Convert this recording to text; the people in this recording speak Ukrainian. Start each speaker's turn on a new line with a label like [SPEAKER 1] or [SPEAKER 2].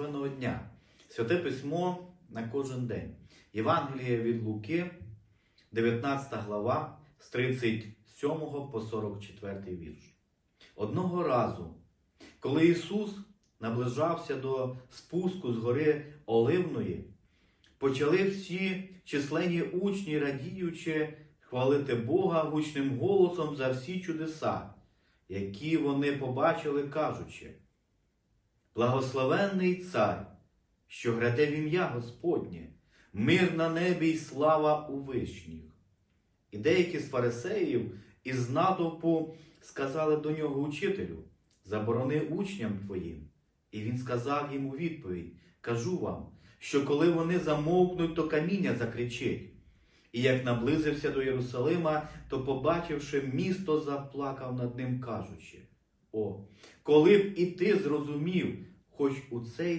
[SPEAKER 1] благословеного дня. Святе письмо на кожен день. Євангеліє від Луки, 19 глава, з 37 по 44 вірш. Одного разу, коли Ісус наближався до спуску з гори Оливної, почали всі численні учні, радіючи, хвалити Бога гучним голосом за всі чудеса, які вони побачили, кажучи. Благословенний цар, що граде в ім'я Господнє, мир на небі й слава у вишніх. І деякі з фарисеїв із натовпу сказали до нього учителю, заборони учням твоїм. І він сказав їм у відповідь: Кажу вам, що коли вони замовкнуть, то каміння закричить. І як наблизився до Єрусалима, то, побачивши місто, заплакав над ним, кажучи: О, коли б і ти зрозумів, хоч у цей